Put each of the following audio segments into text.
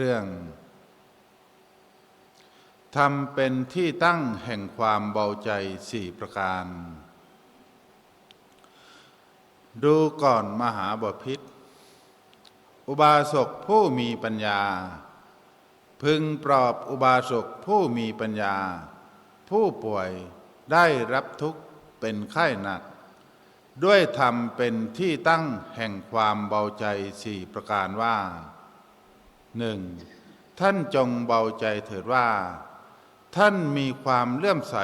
เรื่องทำเป็นที่ตั้งแห่งความเบาใจสี่ประการ ดูก่อนมหาบพิษ อุบาสกผู้มีปัญญา พึงปลอบอุบาสกผู้มีปัญญา ผู้ป่วยได้รับทุกข์เป็นไข้หนัก ด้วยธรรมเป็นที่ตั้งแห่งความเบาใจสี่ประการว่า หนึ่งท่านจงเบาใจเถิดว่า ท่านมีความเลื่อมใส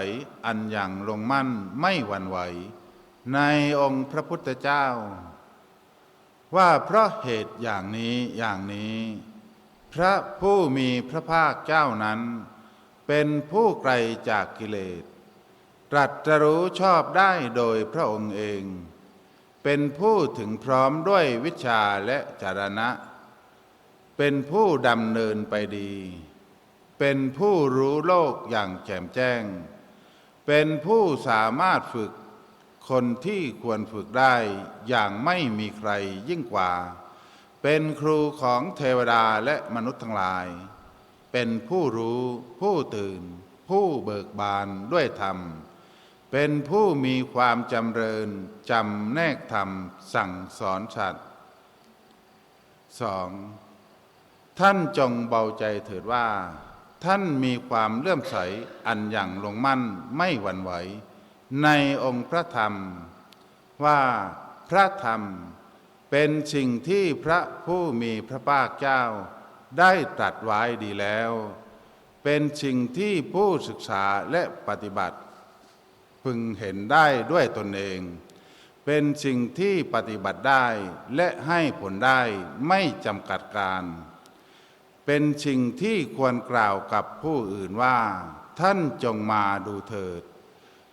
อันอย่างลงมั่นไม่หวั่นไหว ในองค์พระพุทธเจ้า ว่าเพราะเหตุอย่างนี้อย่างนี้ พระผู้มีพระภาคเจ้านั้น เป็นผู้ไกลจากกิเลส ตรัสรู้ชอบได้โดยพระองค์เอง เป็นผู้ถึงพร้อมด้วยวิชาและจารณะ เป็นผู้ดำเนินไปดี เป็นผู้รู้โลกอย่างแจ่มแจ้ง เป็นผู้สามารถฝึกคนที่ควรฝึกได้อย่างไม่มีใครยิ่งกว่า เป็นครูของเทวดาและมนุษย์ทั้งหลาย เป็นผู้รู้ผู้ตื่น ผู้เบิกบานด้วยธรรม เป็นผู้มีความจำเริญจำแนกธรรมสั่งสอนสัตว์สอง ท่านจงเบาใจเถิดว่า ท่านมีความเลื่อมใสอันอย่างลงมั่นไม่หวั่นไหว ในองค์พระธรรม ว่าพระธรรมเป็นสิ่งที่พระผู้มีพระภาคเจ้า ได้ตรัสไว้ดีแล้ว เป็นสิ่งที่ผู้ศึกษาและปฏิบัติ พึงเห็นได้ด้วยตนเอง เป็นสิ่งที่ปฏิบัติได้และให้ผลได้ไม่จำกัดการ เป็นสิ่งที่ควรกล่าวกับผู้อื่นว่า ท่านจงมาดูเถิด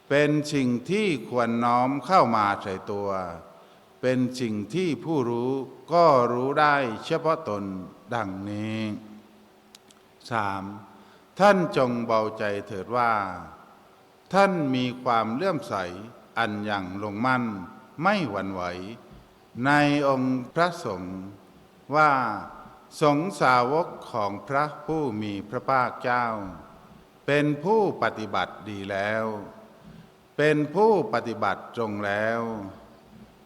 เป็นสิ่งที่ควรน้อมเข้ามาใส่ตัว เป็นสิ่งที่ผู้รู้ก็รู้ได้เฉพาะตนดังนี้ 3. ท่านจงเบาใจเถิดว่า ท่านมีความเลื่อมใสอันอย่างลงมั่นไม่หวั่นไหว ในองค์พระสงฆ์ว่า สงสาวกของพระผู้มีพระภาคเจ้า เป็นผู้ปฏิบัติดีแล้ว เป็นผู้ปฏิบัติตรงแล้ว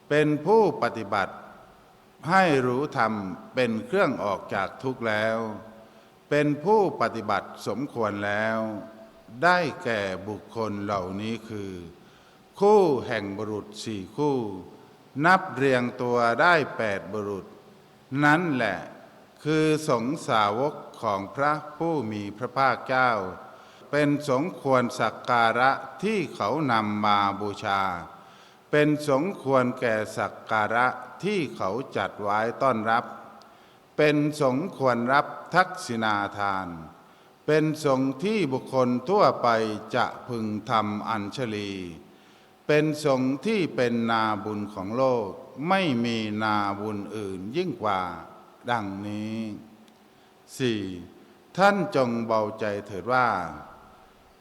เป็นผู้ปฏิบัติให้รู้ธรรมเป็นเครื่องออกจากทุกข์แล้ว เป็นผู้ปฏิบัติสมควรแล้ว ได้แก่บุคคลเหล่านี้คือ คู่แห่งบุรุษสี่คู่ นับเรียงตัวได้แปดบุรุษ นั้นแหละ คือสงสาวกของพระผู้มีพระภาคเจ้า เป็นสมควรสักการะที่เขานำมาบูชา เป็นสมควรแก่สักการะที่เขาจัดไว้ต้อนรับ เป็นสงควรรับทักษิณาทาน เป็นสงที่บุคคลทั่วไปจะพึงทำอัญชลี เป็นสงที่เป็นนาบุญของโลกไม่มีนาบุญอื่นยิ่งกว่า ดังนี้ 4. ท่านจงเบาใจเถิดว่า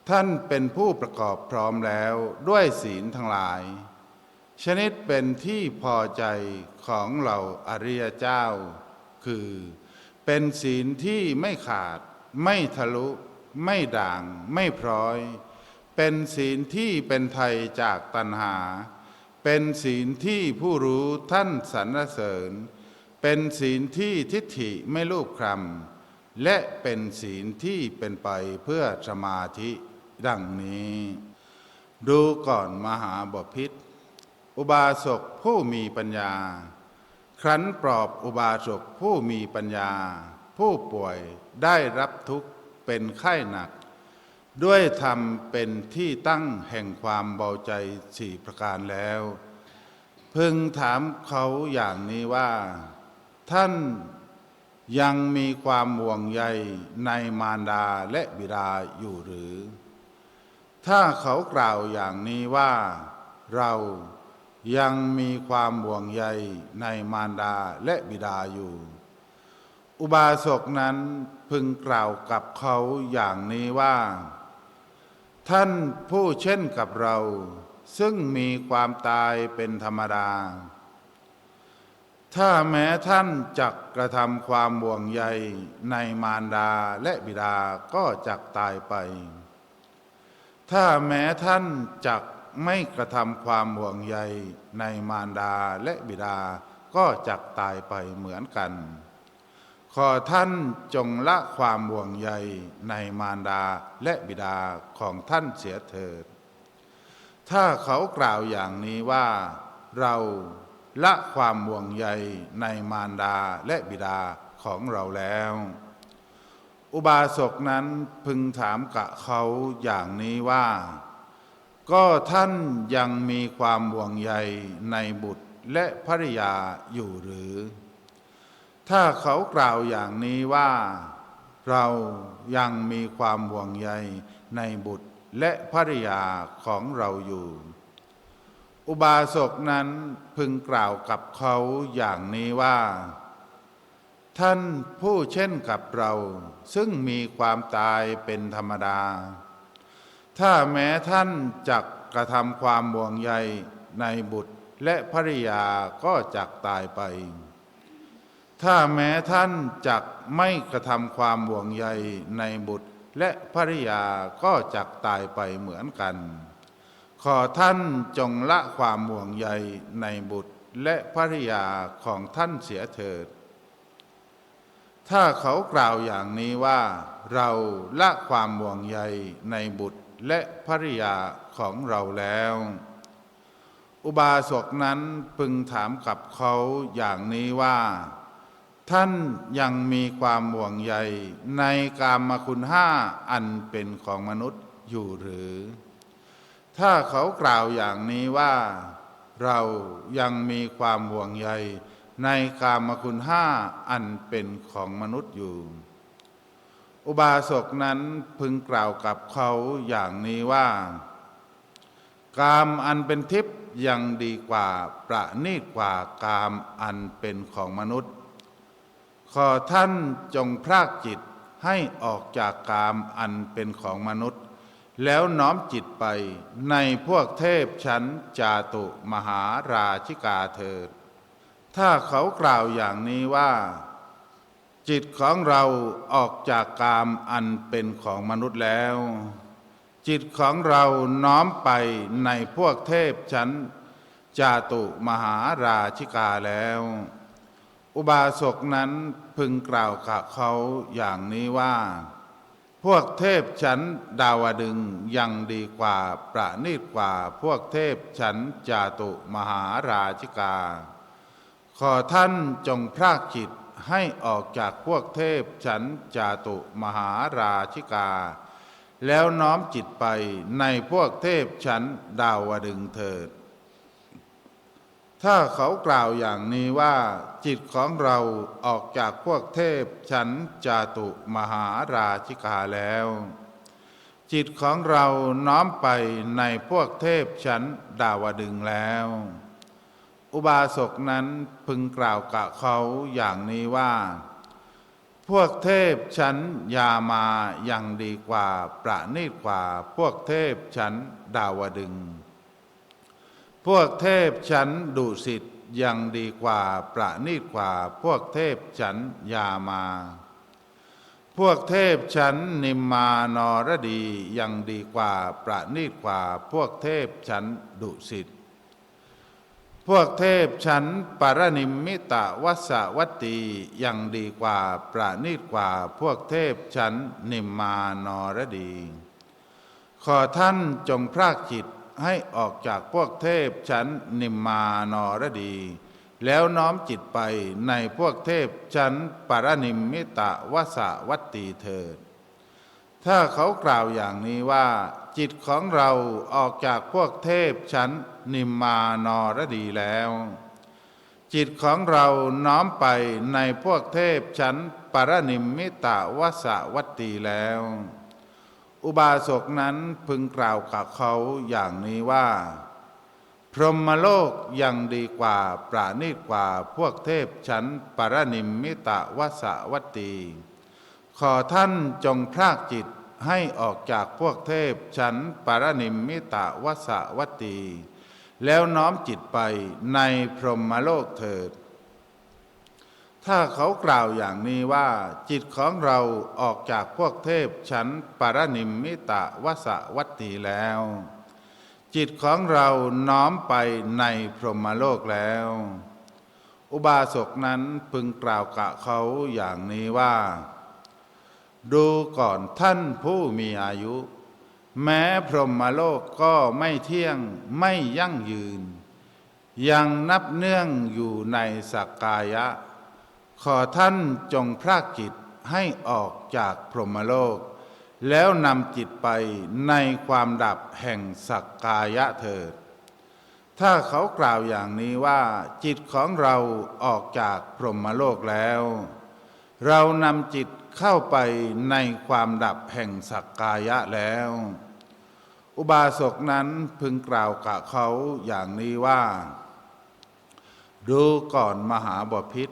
ท่านเป็นผู้ประกอบพร้อมแล้วด้วยศีลทั้งหลาย ชนิดเป็นที่พอใจของเหล่าอริยเจ้า คือ เป็นศีลที่ไม่ขาด ไม่ทะลุ ไม่ด่าง ไม่พร้อย เป็นศีลที่เป็นไทยจากตัณหา เป็นศีลที่ผู้รู้ท่านสรรเสริญ เป็นศีลที่ทิฏฐิไม่ลูกคลำและเป็นศีลที่เป็นไปเพื่อสมาธิดังนี้ ดูก่อนมหาบพิษอุบาสกผู้มีปัญญา ครั้นปลอบอุบาสกผู้มีปัญญา ผู้ป่วยได้รับทุกข์เป็นไข้หนัก ด้วยธรรมเป็นที่ตั้งแห่งความเบาใจสี่ประการแล้ว พึงถามเขาอย่างนี้ว่า ท่านยังมีความห่วงใยในมารดาและบิดาอยู่หรือ ถ้าเขากล่าวอย่างนี้ว่า เรายังมีความห่วงใยในมารดาและบิดาอยู่ อุบาสกนั้นพึงกล่าวกับเขาอย่างนี้ว่า ท่านผู้เช่นกับเรา ซึ่งมีความตายเป็นธรรมดา ถ้าแม้ท่านจักกระทำความห่วงใยในมารดาและบิดาก็จักตายไป ถ้าแม้ท่านจักไม่กระทำความห่วงใยในมารดาและบิดาก็จักตายไปเหมือนกัน ขอท่านจงละความห่วงใยในมารดาและบิดาของท่านเสียเถิด ถ้าเขากล่าวอย่างนี้ว่าเรา ละความห่วงใยในมารดาและบิดาของเราแล้ว อุบาสกนั้นพึงถามกะเขาอย่างนี้ว่า ก็ท่านยังมีความห่วงใยในบุตรและภริยาอยู่หรือ ถ้าเขากล่าวอย่างนี้ว่า เรายังมีความห่วงใยในบุตรและภริยาของเราอยู่ อุบาสกนั้นพึงกล่าวกับเขาอย่างนี้ว่า ท่านผู้เช่นกับเรา ซึ่งมีความตายเป็นธรรมดา ถ้าแม้ท่านจักกระทำความห่วงใยในบุตรและภริยาก็จักตายไป ถ้าแม้ท่านจักไม่กระทำความห่วงใยในบุตรและภริยาก็จักตายไปเหมือนกัน ขอท่านจงละความห่วงใยในบุตรและภริยาของท่านเสียเถิด ถ้าเขากล่าวอย่างนี้ว่า เราละความห่วงใยในบุตรและภริยาของเราแล้ว อุบาสกนั้นพึงถามกับเขาอย่างนี้ว่า ท่านยังมีความห่วงใยในกามคุณห้าอันเป็นของมนุษย์อยู่หรือ ถ้าเขากล่าวอย่างนี้ว่าเรายังมีความห่วงใย ในกามคุณห้าอันเป็นของมนุษย์อยู่ อุบาสกนั้นพึงกล่าวกับเขาอย่างนี้ว่า กามอันเป็นทิพย์ยังดีกว่าประณีตกว่ากามอันเป็นของมนุษย์ ขอท่านจงพรากจิตให้ออกจากกามอันเป็นของมนุษย์ แล้วน้อมจิตไปในพวกเทพชั้นจาตุมหาราชิกาเถิด ถ้าเขากล่าวอย่างนี้ว่า จิตของเราออกจากกามอันเป็นของมนุษย์แล้ว จิตของเราน้อมไปในพวกเทพชั้นจาตุมหาราชิกาแล้ว อุบาสกนั้นพึงกล่าวกับเขาอย่างนี้ว่า พวกเทพชั้นดาวดึงยังดีกว่าประณีตกว่าพวกเทพชั้นจาตุมหาราชิกา ขอท่านจงพรากจิตให้ออกจากพวกเทพชั้นจาตุมหาราชิกา แล้วน้อมจิตไปในพวกเทพชั้นดาวดึงเถิด ถ้าเขากล่าวอย่างนี้ว่าจิตของเราออกจากพวกเทพชั้นจาตุมหาราชิกาแล้ว จิตของเราน้อมไปในพวกเทพชั้นดาวดึงแล้ว อุบาสกนั้นพึงกล่าวกับเขาอย่างนี้ว่า พวกเทพชั้นยามายังดีกว่าประณีตกว่าพวกเทพชั้นดาวดึง พวกเทพชั้นดุสิตยังดีกว่าประณีตกว่า พวกเทพชั้นยามา พวกเทพชั้นนิมมานรดียังดีกว่าประณีตกว่า พวกเทพชั้นดุสิตพวกเทพชั้นปรนิมมิตะวัสวัตตียังดีกว่าประณีตกว่า พวกเทพชั้นนิมมานรดี ขอท่านจงพรากจิต ให้ออกจากพวกเทพชั้นนิมมานรดี แล้วน้อมจิตไปในพวกเทพชั้นปรนิมมิตะวสวัตตีเถิด ถ้าเขากล่าวอย่างนี้ว่า จิตของเราออกจากพวกเทพชั้นนิมมานรดีแล้ว จิตของเราน้อมไปในพวกเทพชั้นปรนิมมิตะวสวัตตีแล้ว อุบาสกนั้นพึงกล่าวกับเขาอย่างนี้ว่า พรหมโลกยังดีกว่าปราณีตกว่าพวกเทพชั้นปรนิมมิตะวสวัตตีขอท่านจงพรากจิตให้ออกจากพวกเทพชั้นปรนิมมิตะวสวัตี แล้วน้อมจิตไปในพรหมโลกเถิด ถ้าเขากล่าวอย่างนี้ว่า จิตของเราออกจากพวกเทพชั้นปรนิมมิตะวสวัตถีแล้ว จิตของเราน้อมไปในพรหมโลกแล้ว อุบาสกนั้นพึงกล่าวกะเขาอย่างนี้ว่า ดูก่อนท่านผู้มีอายุ แม้พรหมโลกก็ไม่เที่ยงไม่ยั่งยืน ยังนับเนื่องอยู่ในสักกายะ ขอท่านจงพรากจิตให้ออกจากพรหมโลก แล้วนำจิตไปในความดับแห่งสักกายะเถิด ถ้าเขากล่าวอย่างนี้ว่า จิตของเราออกจากพรหมโลกแล้ว เรานำจิตเข้าไปในความดับแห่งสักกายะแล้ว อุบาสกนั้นพึงกล่าวกับเขาอย่างนี้ว่า ดูก่อนมหาบพิษ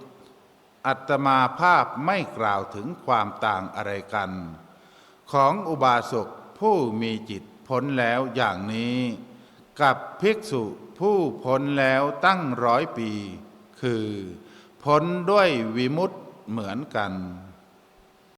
อัตมาภาพไม่กล่าวถึงความต่างอะไรกัน ของอุบาสกผู้มีจิตพ้นแล้วอย่างนี้ กับภิกษุผู้พ้นแล้วตั้งร้อยปี คือ พ้นด้วยวิมุตติเหมือนกัน